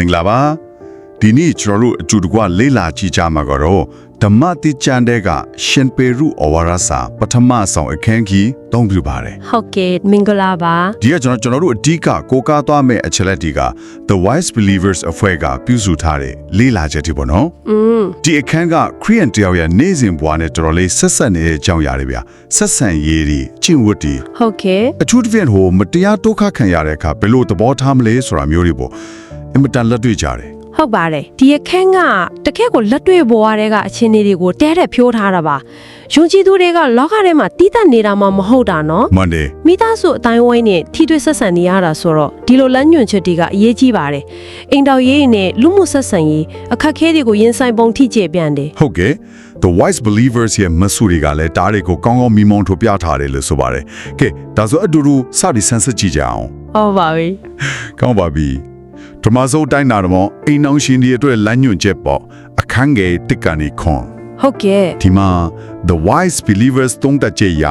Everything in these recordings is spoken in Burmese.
မင်္ဂလာပါဒီနေ့ကျွန်တော်တို့အတူတကွလေ့လာကြည့်ကြမှာကတော့ဓမ္မတိကျမ်းတဲ့ကရှင်ပေရုဩဝါဒစာပထမဆောင်အခန်းကြီးသုံးပြပါတယ်ဟုတ်ကဲ့မင်္ဂလာပါဒီကကျွန်တော်ကျွန်တော်တို့အဓိကကိုးကားသွားမယ့်အချက်လက်ဒီက The Wise Believers အဖွဲ့ကပြုစုထားတဲ့လေ့လာချက်တွေပေါ့နော်อืมဒီအခန်းကခရိယန်တယောက်ရဲ့နေ့စဉ်ဘဝနဲ့တော်တော်လေးဆက်ဆက်နေတဲ့အကြောင်းအရာတွေဗျာဆက်ဆံရေးတွေကျင့်ဝတ်တွေဟုတ်ကဲ့အထူးသဖြင့်ဟိုမတရားဒုက္ခခံရတဲ့အခါဘယ်လိုသဘောထားမလဲဆိုတာမျိုးတွေပေါ့ အင်မတန်လက်တွေ့ကြတယ်ဟုတ်ပါတယ်ဒီအခန်းကတကယ့်ကိုလက်တွေ့ဘဝတွေကအခြေအနေတွေကိုတဲတဲ့ဖြိုးထားတာပါယုံကြည်သူတွေကလောကထဲမှာတီးတတ်နေတာမှမဟုတ်တာနော်မန်ဒေးမိသားစုအတိုင်းဝိုင်းနဲ့ထိတွေ့ဆက်ဆံနေရတာဆိုတော့ဒီလိုလမ်းညွှန်ချက်တွေကအရေးကြီးပါတယ်အိမ်တော်ရေးနဲ့လူမှုဆက်ဆံရေးအခက်အခဲတွေကိုရင်ဆိုင်ပုံထိကျပြန်တယ်ဟုတ်ကဲ့ The Wise Believers ရဲ့မဆူတွေကလည်းတားတွေကိုကောင်းကောင်းမိမောင်းထုတ်ပြထားတယ်လို့ဆိုပါတယ်ကဲဒါဆိုအတူတူစပြီးဆန်းစစ်ကြည့်ကြအောင်ဟုတ်ပါပြီကောင်းပါပြီ ဓမ္မစုတ်တိုင်းနာတော်အိမ်အောင်ရှင်ဒီအတွက်လမ်းညွှန်ချက်ပေါ့အခန်းငယ်တစ်ကနေခွန်ဟုတ်ကဲ့ဒီမှာ The Wise Believers သုံးတချက်ရ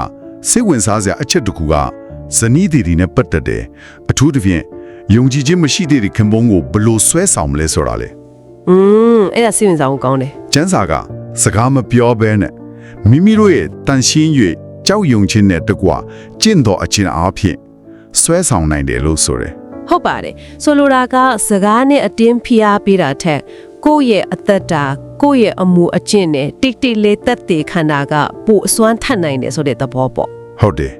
စိတ်ဝင်စားစရာအချက်တစ်ခုကဇနီးတီတီနဲ့ပတ်သက်တယ်အထူးသဖြင့်ယုံကြည်ခြင်းမရှိတဲ့ခင်ပွန်းကိုဘယ်လို့ဆွဲဆောင်မလဲဆိုတာလေอืมအဲ့ဒါစိတ်ဝင်စားဖို့ကောင်းတယ်ကျန်းစာကစကားမပြောဘဲနဲ့မိမိတို့ရဲ့တန်ရှင်း၍ကြောက်ရွံ့ခြင်းနဲ့တကွကျင့်တော်အခြင်းအားဖြင့်ဆွဲဆောင်နိုင်တယ်လို့ဆိုတယ် ဟုတ်ပါတယ်ဆိုလိုတာကစကားနဲ့အတင်းဖိအားပေးတာထက်ကိုယ့်ရဲ့အသက်တာကိုယ့်ရဲ့အမှုအကျင့်နဲ့တိတ်တိတ်လေးတက်တည်ခန္ဓာကပိုအစွမ်းထက်နိုင်တယ်ဆိုတဲ့သဘောပေါ့ဟုတ်တယ်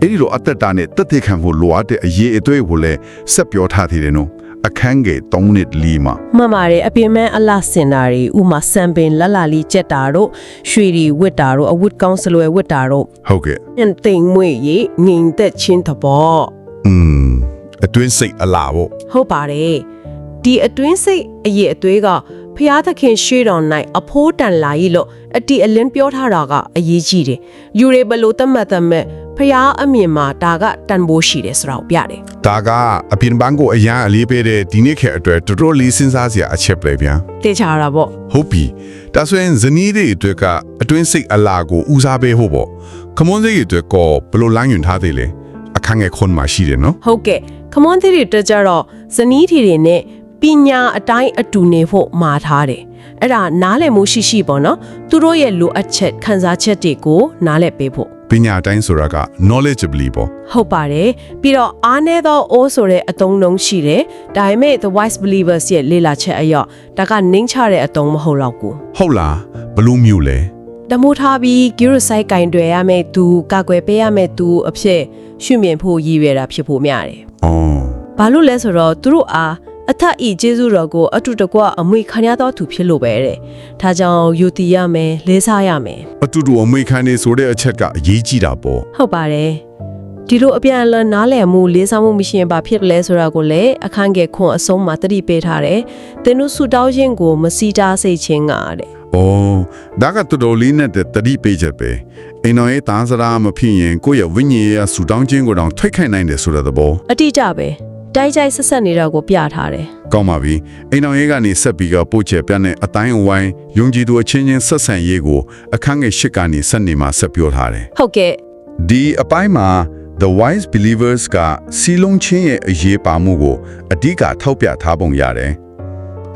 အဲ့ဒီလိုအသက်တာနဲ့တက်တဲ့ခံဖို့လိုအပ်တဲ့အရေးအသွေးကိုလည်းဆက်ပြောထားသေးတယ်နော်အခန်းငယ်3နှစ်လီမှာမှန်ပါတယ်အပြင်မဲ့အလှစင်တာတွေဥမာစံပင်လက်လာလေးကြက်တာတို့ရွှေတွေဝစ်တာတို့အဝတ်ကောင်းစလွယ်ဝတ်တာတို့ဟုတ်ကဲ့ညင်သိမ်မွေရေငိမ်သက်ချင်းသဘောอืม အတွင်းစိတ်အလားပေါ့ဟုတ်ပါတယ်ဒီအတွင်းစိတ်အရေးအသွေးကဖျားသခင်ရှေ့တော်၌အဖိုးတန်လာကြီးလို့အတီအလင်းပြောထားတာကအရေးကြီးတယ်ယူရေဘလို့တတ်မှတ်တတ်မဲ့ဖျားအမြင်မှာဒါကတန်ဖိုးရှိတယ်ဆိုတော့ပြတယ်ဒါကအပြင်ဘန်းကိုအရန်အလေးပေးတဲ့ဒီနေ့ခေတ်အတွက်တော်တော်လေးစဉ်းစားစရာအချက်ပဲဗျာတေချာတာပေါ့ဟုတ်ပြီဒါဆိုရင်ဇနီးတွေအတွက်ကအတွင်းစိတ်အလားကိုဦးစားပေးဖို့ပေါ့ခမွန်စိတ်အတွက်ကောဘယ်လိုလမ်းညွှန်ထားသေးလဲအခန်းငယ်ခွန်မှာရှိတယ်နော်ဟုတ်ကဲ့ ခမွန်သီတွေတက်ကြတော့ဇနီးထီတွေနဲ့ပညာအတိုင်းအတူနေဖို့မှာထားတယ်အဲ့ဒါနားလည်မှုရှိရှိပေါ့နော်သူတို့ရဲ့လိုအပ်ချက်ခံစားချက်တွေကိုနားလည်ပေးဖို့ပညာတိုင်းဆိုတာက knowledgeably ပေါ့ဟုတ်ပါတယ်ပြီးတော့အားနည်းသောအိုးဆိုတဲ့အတုံးလုံးရှိတယ်ဒါပေမဲ့ the wise believers ရဲ့လေ့လာချက်အရဒါကနှင်းချတဲ့အတုံးမဟုတ်တော့ဘူးဟုတ်လားဘလို့မျိုးလဲတမိုးထားပြီး guru site ကင်တွေရမယ်သူကာကွယ်ပေးရမယ်သူအဖြစ်ရှုမြင်ဖို့ရည်ရွယ်တာဖြစ်ဖို့များတယ်အော် ဘာလို့လဲဆိုတော့သူတို့အားအထက်ဤကျေးဇူးတော်ကိုအတူတကွအမွေခံရတော်သူဖြစ်လို့ပဲတဲ့ဒါကြောင့်ယူတည်ရမယ်လေးစားရမယ်အတူတူအမေခံနေဆိုတဲ့အချက်ကအရေးကြီးတာပေါ့ဟုတ်ပါတယ်ဒီလိုအပြန်အလှန်နားလည်မှုလေးစားမှုမရှိရင်ဘာဖြစ်လဲဆိုတာကိုလည်းအခန်းငယ်ခွန်အဆုံးမှာတတိပေးထားတယ်သင်တို့ဆူတောင်းခြင်းကိုမစီတားစိတ်ခြင်းကတဲ့ အော်ဒါကတော်တော်လေးနဲ့တတိပေးချက်ပဲအိမ်တော်ရဲ့တားစရာမဖြစ်ရင်ကိုယ့်ရဲ့ဝိညာဉ်ရဲ့ဆူတောင်းခြင်းကိုတောင်ထိတ်ခိုက်နိုင်တယ်ဆိုတဲ့သဘောအတိအကျပဲတိုက်ကြိုက်ဆက်ဆက်နေတာကိုပြထားတယ်ကောင်းပါပြီအိမ်တော်ရဲ့ကနေဆက်ပြီးကပို့ချက်ပြတဲ့အတိုင်းအဝိုင်းယုံကြည်သူအချင်းချင်းဆက်ဆံရေးကိုအခန်းငယ်၈ကနေဆက်နေမှာဆက်ပြောထားတယ်ဟုတ်ကဲ့ဒီအပိုင်းမှာ the wise believers ကစီလုံးချင်းရဲ့အရေးပါမှုကိုအဓိကထောက်ပြထားပုံရတယ်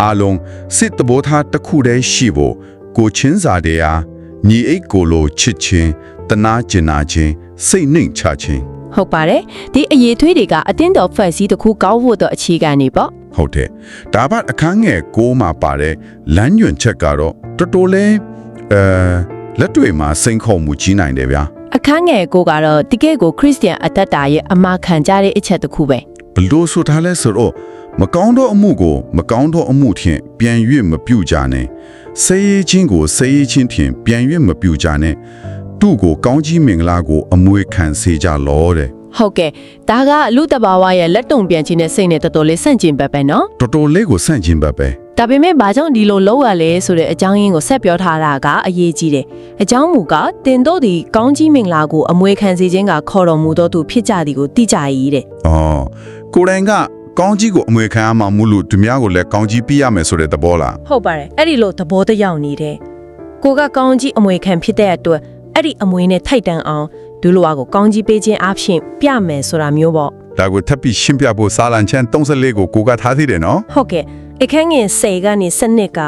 အားလုံးစစ်တဘောထားတစ်ခုတည်းရှိဖို့ကိုချင်းစာတရားညီအိတ်ကိုလိုချစ်ချင်းတနာကျင်နာချင်းစိတ်နှိမ်ချခြင်းဟုတ်ပါတယ်ဒီအရေးသွေးတွေကအတင်းတော်ဖက်စီတစ်ခုကောင်းဖို့တော့အခြေခံနေပေါ့ဟုတ်တယ်ဒါပတ်အခန်းငယ်ကိုမှာပါတဲ့လမ်းညွှန်ချက်ကတော့တော်တော်လေးအဲလက်တွေ့မှာစိန်ခေါ်မှုကြီးနိုင်တယ်ဗျာအခန်းငယ်ကိုကတော့တကယ့်ကိုခရစ်ယာန်အသက်တာရဲ့အမှားခံကြတဲ့အချက်တစ်ခုပဲဘလို့ဆိုထားလဲဆိုတော့ မကောင်းသောအမှုကို မကောင်းသောအမှုဖြင့်ပြန်၍မပြုကြနဲ့ဆေးရည်ချင်းကိုဆေးရည်ချင်းဖြင့်ပြန်၍မပြုကြနဲ့သူ့ကိုကောင်းကြီးမင်္ဂလာကို အမွေခံစေကြလောတဲ့ဟုတ်ကဲ့ဒါကလူတဘာဝရဲ့လက်တုံပြန်ခြင်းနဲ့စိတ်နဲ့တော်တော်လေးဆန့်ကျင်ဘက်ပဲနော်တော်တော်လေးကိုဆန့်ကျင်ဘက်ပဲဒါပေမဲ့ဘာကြောင့်ဒီလိုလုပ်ရလဲဆိုတဲ့အကြောင်းရင်းကိုဆက်ပြောထားတာကအရေးကြီးတယ်အကြောင်းမူကတင်တို့ဒီကောင်းကြီးမင်္ဂလာကိုအမွေခံစေခြင်းကခေါ်တော်မူသောသူဖြစ်ကြသည်ကိုသိကြရည်တဲ့။အော်ကိုယ်တိုင်က ကောင်းကြီးကိုအမွေခံရမှာမလို့သူများကိုလည်းကောင်းကြီးပြရမယ်ဆိုတဲ့သဘောလားဟုတ်ပါတယ်အဲ့ဒီလိုသဘောတရားနေတယ်ကိုကကောင်းကြီးအမွေခံဖြစ်တဲ့အတွက်အဲ့ဒီအမွေနဲ့ထိုက်တန်အောင်ဒူလိုဝါကိုကောင်းကြီးပေးခြင်းအပြင်ပြမယ်ဆိုတာမျိုးပေါ့။ဒါကိုထပ်ပြီးရှင်းပြဖို့စာလံချမ်း34ကိုကိုကထားသေးတယ်နော်ဟုတ်ကဲ့အခန်းငယ်10ကနေစနစ်က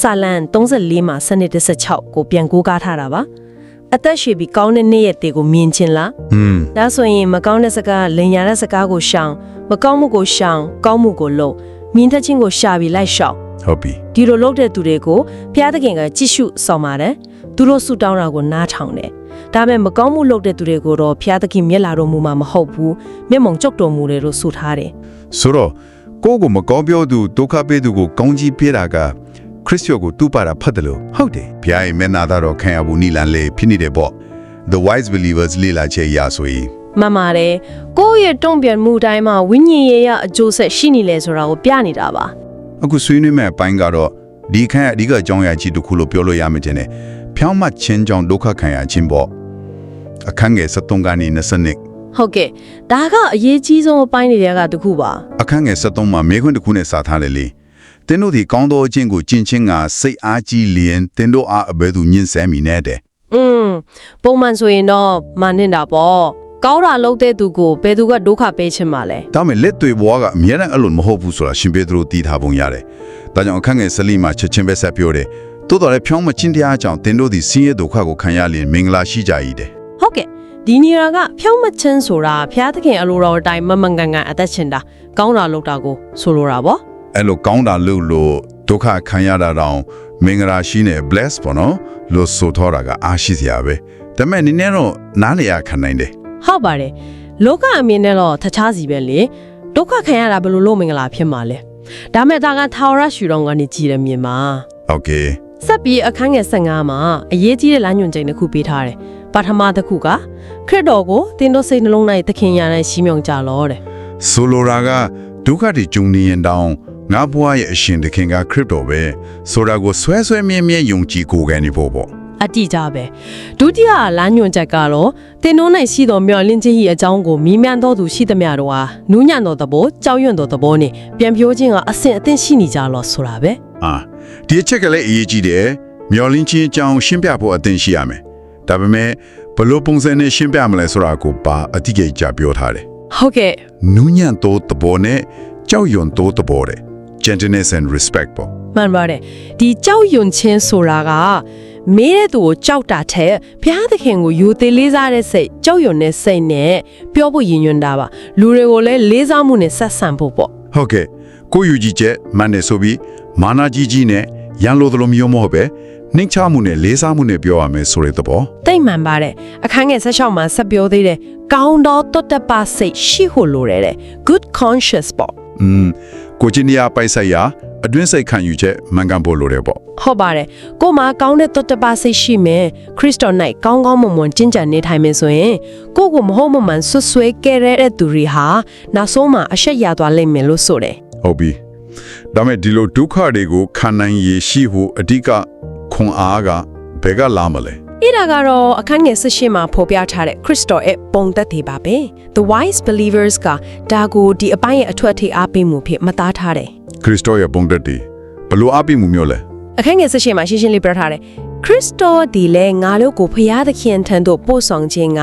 စာလန်34မှာစနစ်16ကိုပြန်ကိုးကားထားတာပါအသက်ရှည်ပြီးကောင်းတဲ့နေ့ရက်တွေကိုမြင်ချင်းလားอืมဒါဆိုရင်မကောင်းတဲ့စကားလိန်ညာတဲ့စကားကိုရှောင် မကောင်းမှုကိုရှောင်ကောင်းမှုကိုလုပ်မြင်တဲ့ချင်းကိုရှာပြီးလိုက်ရှောင်ဟုတ်ပြီဒီလိုလုပ်တဲ့သူတွေကိုဘုရားသခင်ကကြည့်ရှုဆောင်ပါတယ်သူတို့ဆူတောင်းတာကိုနားထောင်တယ်ဒါပေမဲ့မကောင်းမှုလုပ်တဲ့သူတွေကိုတော့ဘုရားသခင်မျက်လာတော်မူမှာမဟုတ်ဘူးမျက်မှောင်ကြုတ်တော်မူတယ်လို့ဆိုထားတယ်ဆိုတော့ကိုယ့်ကိုမကောင်းပြောသူဒုက္ခပေးသူကိုကောင်းကြီးပေးတာကခရစ်ယောကိုတူပါတာဖတ်တယ်လို့ဟုတ်တယ်ဘုရားရဲ့မျက်နာသားတော်ခံရဘူးနိလန်လေဖြစ်နေတယ်ပေါ့ The wise believers လေးလာချက်ရဆိုရင် မှန်ပါတယ်ကိုယ့်ရဲ့တုံ့ပြန်မှုတိုင်းမှာဝိညာဉ်ရေးရအကျိုးဆက်ရှိနေလဲဆိုတာကိုပြနေတာပါအခုဆွေးနွေးမဲ့အပိုင်းကတော့ဒီခန့်အဓိကအကြောင်းအရာကြီးတစ်ခုလို့ပြောလို့ရမယ်တင်တယ်ဖြောင်းမှတ်ချင်းကြောင့်ဒုက္ခခံရခြင်းပေါ့အခန်းငယ်73ကနေ20နှစ်ဟုတ်ကဲ့ဒါကအရေးကြီးဆုံးအပိုင်းတွေကတခုပါအခန်းငယ်73မှာမေခွန်းတစ်ခုနဲ့စာထားတယ်လေတင်းတို့ဒီကောင်းသောအချင်းကိုကျင့်ချင်းကစိတ်အားကြီးလျင်တင်းတို့အားအဘယ်သူညှင်းဆဲမိနဲ့တဲ့อืมပုံမှန်ဆိုရင်တော့မနေတာပေါ့ ကောင်းတာလုပ်တဲ့သူကိုဘယ်သူကဒုက္ခပေးချင်မှာလဲဒါပေမဲ့လက်တွေဘွားကအမြဲတမ်းအဲ့လိုမဟုတ်ဘူးဆိုတာရှင်ပေတရုတီးထားပုံရတယ်ဒါကြောင့်အခန်းငယ်7မှာချက်ချင်းပဲဆက်ပြောတယ်တိုးတော်လည်းဖြောင်းမချင်းတရားကြောင့်တင်းတို့ဒီဆင်းရဲဒုက္ခကိုခံရလျင်မင်္ဂလာရှိကြ၏တဲ့ဟုတ်ကဲ့ဒီနေရာကဖြောင်းမချင်းဆိုတာဘုရားသခင်အလိုတော်အတိုင်းမမန်ကန်ကန်အသက်ရှင်တာကောင်းတာလုပ်တာကိုဆိုလိုတာပေါ့အဲ့လိုကောင်းတာလို့လို့ဒုက္ခခံရတာတောင်မင်္ဂလာရှိနေ bless ပေါ့နော်လို့ဆိုထောတာကအားရှိစရာပဲဒါပေမဲ့နည်းနည်းတော့နားလည်ရခံနိုင်တယ် ဟုတ်ပါတယ်လောကအမြင်နဲ့တော့တခြားစီပဲလေဒုက္ခခံရတာဘယ်လိုလုပ်မင်္ဂလာဖြစ်မှာလဲဒါမဲ့ဒါကထာဝရရှူတော်ကနေကြည်ရမြင်မှာ โอเค ဆက်ပြီးအခန်းငယ်15မှာအရေးကြီးတဲ့လမ်းညွှန်ချိန်တစ်ခုပေးထားတယ်ပထမတစ်ခုကခရစ်တော်ကိုသင်တို့စိတ်နှလုံး၌သခင်ညာနဲ့ရှင်းမြောင်ကြလောတဲ့ ဆိုလိုတာကဒုက္ခတွေကြုံနေရင်တောင်ငါဘွားရဲ့အရှင်သခင်ကခရစ်တော်ပဲဆိုတာကိုဆွဲဆွဲမြဲမြဲယုံကြည်ကိုယ်ကနေဖို့ပေါ့ အတိအကျပဲဒုတိယလမ်းညွှန်ချက်ကတော့သင်တို့၌ရှိသောမျှော်လင့်ခြင်း၏အကြောင်းကိုမြည်မြန်းသောသူရှိသမျှတို့ဟာနူးညံ့သောသဘောကြောက်ရွံ့သောသဘောနဲ့ပြန်ပြောခြင်းကအဆင့်အသင့်ရှိနေကြလောဆိုတာပဲအာဒီအချက်ကလည်းအရေးကြီးတယ်မျော်လင့်ခြင်းအကြောင်းရှင်းပြဖို့အသင်ရှိရမယ်ဒါပေမဲ့ဘလို့ပုံစံနဲ့ရှင်းပြမလဲဆိုတာကိုပါအတိအကျပြောထားတယ်ဟုတ်ကဲ့နူးညံ့သောသဘောနဲ့ကြောက်ရွံ့သောသဘောတဲ့ gentleness and respect ပေါ့မှန်ပါတယ်ဒီကြောက်ရွံ့ခြင်းဆိုတာက မေးတဲ့သူကိုကြောက်တာထက်ဘုရားသခင်ကိုယူသေးလေးစားတဲ့စိတ်ကြောက်ရွံ့တဲ့စိတ်နဲ့ပြောဖို့ရည်ညွှန်းတာပါလူတွေကိုလည်းလေးစားမှုနဲ့ဆက်ဆံဖို့ပေါ့ဟုတ်ကဲ့ကိုယူကြီးချက်မန်နေဆိုပြီးမာနာကြီးကြီးနဲ့ရန်လိုသလိုမျိုးမဟုတ်ပဲနှိမ့်ချမှုနဲ့လေးစားမှုနဲ့ပြောရမယ်ဆိုတဲ့သဘောတိတ်မှန်ပါတယ်အခန်းငယ်16မှာဆက်ပြောသေးတယ်ကောင်းသောတုတ်တပစိတ်ရှိဖို့လိုတယ်တဲ့ good conscious ပေါ့อืม ကိုချင်းရပိုက်ဆိုင်ရာအတွင်းစိတ်ခံယူချက်မှန်ကန်ဖို့လိုတယ်ပေါ့ဟုတ်ပါတယ်ကိုမကောင်းတဲ့တုတ်တပစိတ်ရှိမယ်ခရစ်တော်၌ကောင်းကောင်းမွန်မွန်ကျင့်ကြံနေထိုင်မယ်ဆိုရင်ကိုယ့်ကိုမဟုတ်မမှန်ဆွဆွဲခဲ့တဲ့သူတွေဟာနောက်ဆုံးမှာအရှက်ရသွားလိမ့်မယ်လို့ဆိုတယ်ဟုတ်ပြီဒါမဲ့ဒီလိုဒုက္ခတွေကိုခံနိုင်ရရှိဖို့အဓိကခွန်အားကဘယ်ကလာမလဲ အဲ့ဒါကတော့အခန်းငယ်18မှာဖော်ပြထားတဲ့ခရစ်တော်ရဲ့ပုံသက်တွေပါပဲ The wise believers ကဒါကိုဒီအပိုင်းရဲ့အထွတ်အထိအားပေးမှုဖြစ်မသားထားတယ် ခရစ်တော်ရဲ့ပုံသက်တည်ဘလို့အပိမှုမျိုးလဲ အခန်းငယ်18မှာရှင်းရှင်းလေးပြထားတယ်ခရစ်တော်ဒီလေငါတို့ကိုဖျားသခင်ထံသို့ပို့ဆောင်ခြင်းက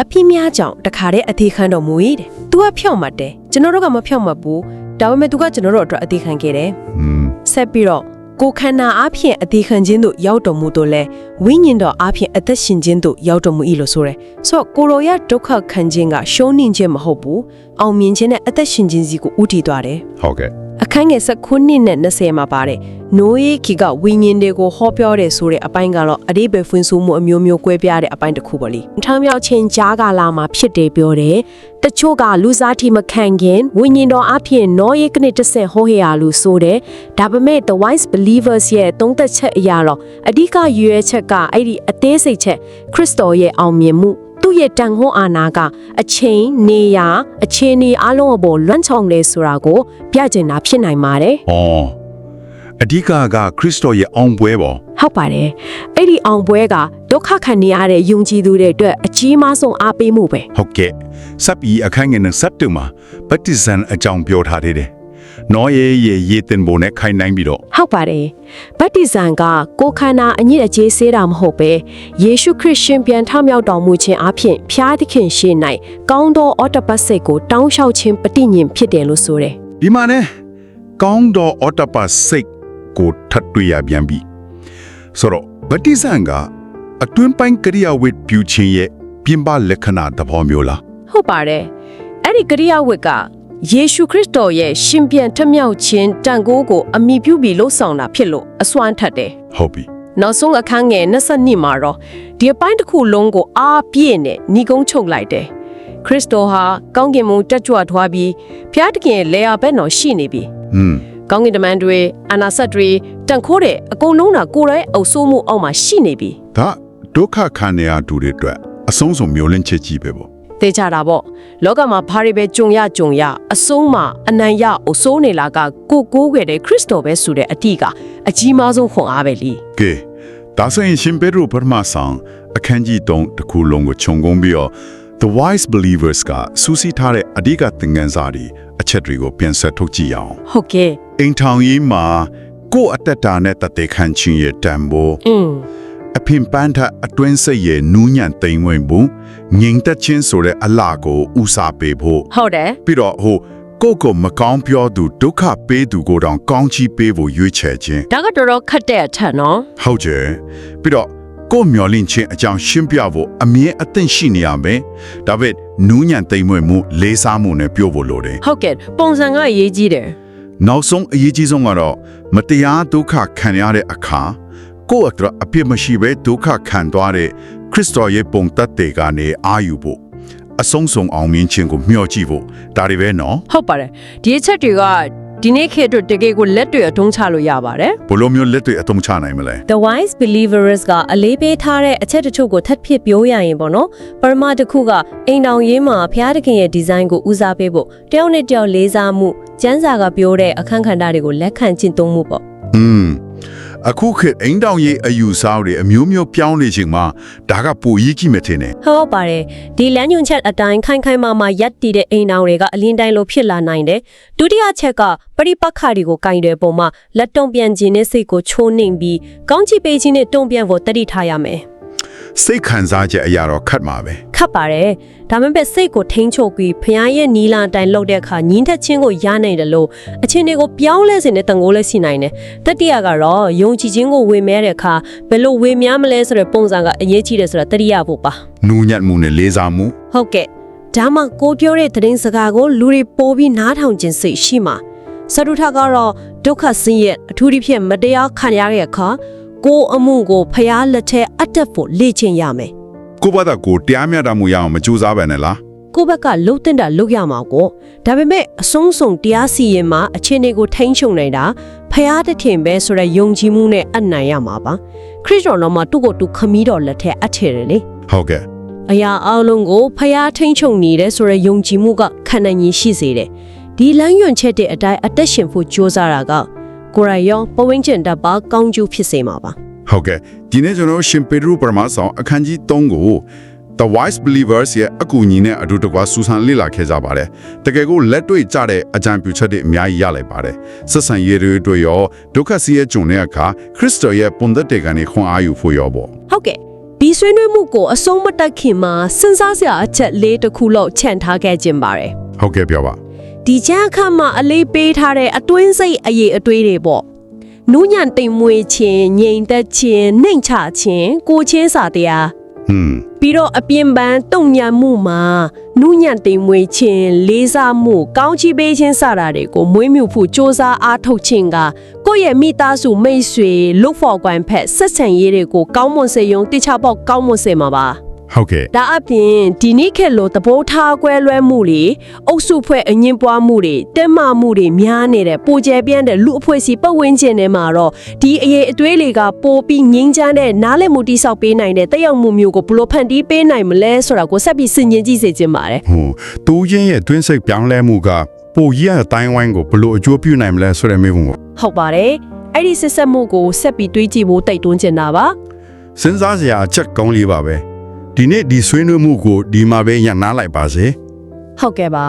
အပြစ်များကြောင့်တခါတည်းအသေးခံတော်မူ၏တဲ့။ तू ကဖြောင့်မှတ်တယ်ကျွန်တော်တို့ကမဖြောင့်မှတ်ဘူးဒါပေမဲ့ तू ကကျွန်တော်တို့အတွက်အသေးခံခဲ့တယ် อืม ဆက်ပြီးတော့ ကိုယ်ခန္ဓာအဖြစ်အသေးခံခြင်းတို့ရောက်တော်မူတော့လဲဝိညာဉ်တော်အဖြစ်အသက်ရှင်ခြင်းတို့ရောက်တော်မူ၏လို့ဆိုရဲဆိုတော့ကိုရောရဒုက္ခခံခြင်းကရှုံးနိမ့်ခြင်းမဟုတ်ဘူးအောင်မြင်ခြင်းနဲ့အသက်ရှင်ခြင်းစီကိုဥတည်သွားတယ်ဟုတ်ကဲ့အ ခန်းငယ်19နဲ့20မှာပါတယ်နိုးယေခီကဝိညာဉ်တွေကိုဟောပြောတယ်ဆိုတဲ့အပိုင်းကတော့အတိပ္ပယ်ဖွင့်ဆိုမှုအမျိုးမျိုးကွဲပြားတဲ့အပိုင်းတစ်ခုပေါ့လေထမ်းမြောက်ချင်းကြားကာလာမှာဖြစ်တယ်ပြောတယ်တချို့ကလူစားတိမခံခင်ဝိညာဉ်တော်အဖြစ်နိုးယေကနစ်တစ်ဆင့်ဟောဟေရလူဆိုတယ်ဒါပေမဲ့ the wise believers ရဲ့သုံးသက်ချက်အရာတော့အဓိကရွေးချက်ကအဲ့ဒီအသေးစိတ်ချက်ခရစ်တော်ရဲ့အောင်မြင်မှု သူ့ရဲ့တန်ခွန်အာနာကအချိန်နေရာအခြေအနေအလုံးအပေါ်လွန့်ချောင်လေဆိုတာကို ပြကျင်တာဖြစ်နိုင်ပါတယ်ဩအဓိကကခရစ်တော်ရဲ့အောင်ပွဲပေါ့ဟုတ်ပါတယ်အဲ့ဒီအောင်ပွဲကဒုက္ခခံနေရတဲ့ယုံကြည်သူတွေအတွက်အကြီးမားဆုံးအားပေးမှုပဲဟုတ်ကဲ့စပ်ပြီးအခန်းငယ်နဲ့စပ်တူမှာဘတ်တီဇန်အကြောင်းပြောထားသေးတယ် နော်ရဲ့ရဲ့ရေတင်ပုံနဲ့ခိုင်နိုင်ပြီးတော့ဟုတ်ပါတယ်ဗတ္တိဇံကကိုယ်ခန္ဓာအညစ်အကြေးစေးတာမဟုတ်ပဲယေရှုခရစ်ရှင်ပြန်ထမြောက်တော်မူခြင်းအပြင်ဖျားသခင်ရှေ့၌ကောင်းသောအော်တပတ်စိတ်ကိုတောင်းလျှောက်ခြင်းပဋိညင်ဖြစ်တယ်လို့ဆိုတယ်ဒီမှာနဲ့ကောင်းသောအော်တပတ်စိတ်ကိုထပ်တွေ့ရပြန်ပြီဆိုတော့ဗတ္တိဇံကအတွင်းပိုင်းကရိယာဝတ်ပြုခြင်းရဲ့ပြင်ပလက္ခဏာသဘောမျိုးလားဟုတ်ပါတယ်အဲ့ဒီကရိယာဝတ်က ယေရှုခရစ်တော်ရဲ့ရှင်ပြန်ထမြောက်ခြင်းတန်ခိုးကိုအမိပြုပြီးလှုပ်ဆောင်တာဖြစ်လို့အစွမ်းထက်တယ်ဟုတ်ပြီနောက်ဆုံးအခန်းငယ်22မှာတော့ဒီအပိုင်းတစ်ခုလုံးကိုအားပြည့်နဲ့ညီကုန်းချုပ်လိုက်တယ်ခရစ်တော်ဟာကောင်းကင်ဘုံတက်ကြွထွားပြီးဖျားတခင်ရဲ့လေယာဘက်တော်ရှိနေပြီဟွန်းကောင်းကင်တမန်တွေအနာဆက်တွေတန်ခိုးတဲ့အကုန်လုံးတာကိုယ်တိုင်အုပ်ဆိုးမှုအောက်မှာရှိနေပြီဒါဒုက္ခခံရတူတွေအတွက်အဆုံးစုံမျိုးလင့်ချက်ကြီးပဲပေါ့ သိကြတာပေါ့လောကမှာဘာတွေပဲကြုံရကြုံရအဆုံးမှာအနံ့ရအုပ်ဆိုးနေလာကကိုကိုးခဲ့တဲ့ခရစ်တော်ပဲဆိုတဲ့အတိကအကြီးမားဆုံးခွန်အားပဲလीကဲဒါဆိုရင်ရှင်ပေဒရိုပထမဆောင်အခန်းကြီး3တစ်ခုလုံးကိုခြုံငုံပြီးတော့ The Wise Believers ကစူးစီးထားတဲ့အဓိကသင်ခန်းစာတွေအချက်တွေကိုပြန်ဆက်ထုတ်ကြည့်အောင်ဟုတ်ကဲ့အိမ်ထောင်ရေးမှာကိုယ့်အတ္တတာနဲ့တသက်ခံခြင်းရဲ့တန်ဖိုးอืม အဖင်ပန်းထအတွင်းစိတ်ရဲ့နူးညံ့သိမ်ဝင်မှုငြိမ်သက်ခြင်းဆိုတဲ့အလားကိုဥစားပေးဖို့ဟုတ်တယ်ပြီးတော့ဟိုကိုယ့်ကိုမကောင်းပြောသူဒုက္ခပေးသူကိုတောင်ကောင်းချီးပေးဖို့ရွေးချယ်ခြင်းဒါကတော်တော်ခက်တဲ့အထက်နော်ဟုတ်ကြပြီးတော့ကိုယ့်မျော်လင့်ခြင်းအကြောင်းရှင်းပြဖို့အမြဲအသင့်ရှိနေရမယ်ဒါပေမဲ့နူးညံ့သိမ်မွေ့မှုလေးစားမှုနဲ့ပြောဖို့လိုတယ်ဟုတ်ကဲ့ပုံစံကအရေးကြီးတယ်နောက်ဆုံးအရေးကြီးဆုံးကတော့မတရားဒုက္ခခံရတဲ့အခါ ကိုယ့်အတွက်အပြစ်မရှိဘဲဒုက္ခခံသွားတဲ့ခရစ်တော်ရဲ့ပုံသက်တွေကနေအာယူဖို့အဆုံးစုံအောင်မြင်ခြင်းကိုမျှော်ကြည့်ဖို့ဒါတွေပဲနော်ဟုတ်ပါတယ်ဒီအချက်တွေကဒီနေ့ခေတ်အတွက်တကယ်ကိုလက်တွေ့အထုံးချလို့ရပါတယ်ဘယ်လိုမျိုးလက်တွေအသုံးချနိုင်မလဲ The wise believers ကအလေးပေးထားတဲ့အချက်တချို့ကိုထပ်ဖြစ်ပြောရရင်ပေါ့နော်ပရမတစ်ခုကအိမ်တောင်ရေးမှာဖျားတခင်ရဲ့ဒီဇိုင်းကိုဦးစားပေးဖို့တယောက်နဲ့တယောက်လေးစားမှုကျန်းစာကပြောတဲ့အခန်းကဏ္ဍတွေကိုလက်ခံကျင့်သုံးမှုပေါ့อืม အခုခေတ်အိမ်တောင်ရေးအယူဆတွေအမျိုးမျိုးပြောင်းနေချိန်မှာဒါကပိုရေးကြည့်မယ်ထင်တယ်ဟုတ်ပါတယ်ဒီလမ်းညွန်ချက်အတိုင်းခိုင်ခိုင်မာမာရက်တည်တဲ့အိမ်တောင်တွေကအလင်းတိုင်းလိုဖြစ်လာနိုင်တယ်ဒုတိယချက်ကပရိပက္ခတွေကိုကင်တဲ့ပုံမှာလက်တုံပြန်ခြင်းနဲ့စိတ်ကိုချိုးနှိမ်ပြီးကောင်းချီးပေးခြင်းနဲ့တုံပြန်ဖို့တတိထားရမယ် စိတ်ခံစားချက်အရာတော့ခတ်မှာပဲခတ်ပါတယ်ဒါပေမဲ့စိတ်ကိုထိန်းချုပ်ပြီးဖခင်ရဲ့နီလာအတိုင်းလှုပ်တဲ့အခါညင်းထက်ချင်းကိုရနိုင်တယ်လို့အချင်းတွေကိုပြောင်းလဲစေတဲ့တန်ကိုးလဲရှိနိုင်တယ်တတိယကတော့ယုံကြည်ခြင်းကိုဝေမဲတဲ့အခါဘယ်လိုဝေများမလဲဆိုတဲ့ပုံစံကအရေးကြီးတယ်ဆိုတာတတိယဖို့ပါနူးညံ့မှုနဲ့လေးစားမှုဟုတ်ကဲ့ဒါမှကိုပြောတဲ့သတင်းစကားကိုလူတွေပို့ပြီးနားထောင်ခြင်းစိတ်ရှိမှာစရုထကတော့ဒုက္ခဆင်းရဲအထူးသဖြင့်မတရားခံရတဲ့အခါ ကိုယ်အမှုကိုဖျားလက်ထဲအတက်ဖို့လေ့ကျင့်ရမယ်ကိုယ့်ဘာသာကိုယ်တရားမျှတမှုရအောင်မကြိုးစားပဲနဲ့လားကိုယ့်ဘက်ကလှုပ်တင်တာလှုပ်ရမှာကိုဒါပေမဲ့အဆုံးစုံတရားစီရင်မှာအခြေအနေကိုထိန်းချုပ်နိုင်တာဖျားတထင်ပဲဆိုတဲ့ယုံကြည်မှုနဲ့အနိုင်ရမှာပါခရစ်တော်တော်မှာသူ့ကိုယ်သူခမီးတော်လက်ထက်အထည်တယ်လေဟုတ်ကဲ့အရာအလုံးကိုဖျားထိန်းချုပ်နေတဲ့ဆိုတဲ့ယုံကြည်မှုကခံနိုင်ရည်ရှိစေတယ်ဒီလမ်းညွန်ချက်တဲ့အတိုင်းအသက်ရှင်ဖို့ကြိုးစားတာက ကိုယ်ရရောပဝင်းကျင်တပ်ပါကောင်းကျိုးဖြစ်စေမှာပါဟုတ်ကဲ့ဒီနေ့ကျွန်တော်တို့ရှင်ပေဒရုပရမဆောင်အခန်းကြီး3ကို The Wise Believers ရဲ့အကူအညီနဲ့အတူတကွစူးစမ်းလေ့လာခဲ့ကြပါတယ်။တကယ်ကိုလက်တွေ့ကြတဲ့အကြံပြုချက်တွေအများကြီးရလိုက်ပါတယ်။ဆက်ဆံရေးတွေအတွက်ရောဒုက္ခစီးရဲ့ဂျုံတဲ့အခါခရစ်တော်ရဲ့ပုံသက်တွေကနေခွန်အားယူဖို့ရောပေါ့ဟုတ်ကဲ့ဒီဆွေးနွေးမှုကိုအဆုံးမတက်ခင်မှာစဉ်းစားစရာအချက်လေးတစ်ခုလောက်ခြံထားခဲ့ခြင်းပါတယ်။ဟုတ်ကဲ့ပြောပါ ဒီချမ်းအခါမှာအလေးပေးထားတဲ့အတွင်းစိတ်အရေးအတွေးတွေပေါ့နူးညံ့တိမ်မွေးခြင်းငြိမ်သက်ခြင်းနှိမ်ချခြင်းကိုချင်းစာတရား။ဟွန်းပြီးတော့အပြင်ပန်းတုံညံမှုမှာနူးညံ့တိမ်မွေးခြင်းလေးစားမှုကောင်းချီးပေးခြင်းစတာတွေကိုမွေးမြူဖို့စ조사အားထုတ်ခြင်းကကိုယ့်ရဲ့မိသားစုမိတ်ဆွေလုတ်ဖော်ကွမ်ဖက်ဆက်ဆံရေးတွေကိုကောင်းမွန်စေရုံတိချပေါက်ကောင်းမွန်စေမှာပါ ဟုတ်ကဲ့ဒါအပြင်ဒီနေ့ခေတ်လိုသဘောထားကွဲလွဲမှုတွေအုပ်စုဖွဲ့အငင်းပွားမှုတွေတက်မမှုတွေများနေတဲ့ပိုကျဲပြန့်တဲ့လူအဖွဲ့အစည်းပတ်ဝန်းကျင်တွေမှာတော့ဒီအရေးအသွေးတွေကပိုပြီးငြိမ်းချမ်းတဲ့နားလည်မှုတိဆောက်ပေးနိုင်တဲ့တက်ရောက်မှုမျိုးကိုဘယ်လိုဖန်တီးပေးနိုင်မလဲဆိုတာကိုဆက်ပြီးစဉ်းကျင်ကြည့်စေချင်ပါတယ်ဟိုတူချင်းရဲ့တွင်းစိတ်ပြောင်းလဲမှုကပိုရတဲ့အတိုင်းဝိုင်းကိုဘယ်လိုအကျိုးပြုနိုင်မလဲဆိုတဲ့မေးခွန်းကိုဟုတ်ပါတယ်အဲ့ဒီဆက်ဆက်မှုကိုဆက်ပြီးတွေးကြည့်ဖို့တိုက်တွန်းချင်တာပါစဉ်းစားစရာအချက်ကောင်းလေးပါပဲ ဒီနေ့ဒီဆွေးနွေးမှုကိုဒီမှာပဲညှနားလိုက်ပါစေဟုတ်ကဲ့ပါ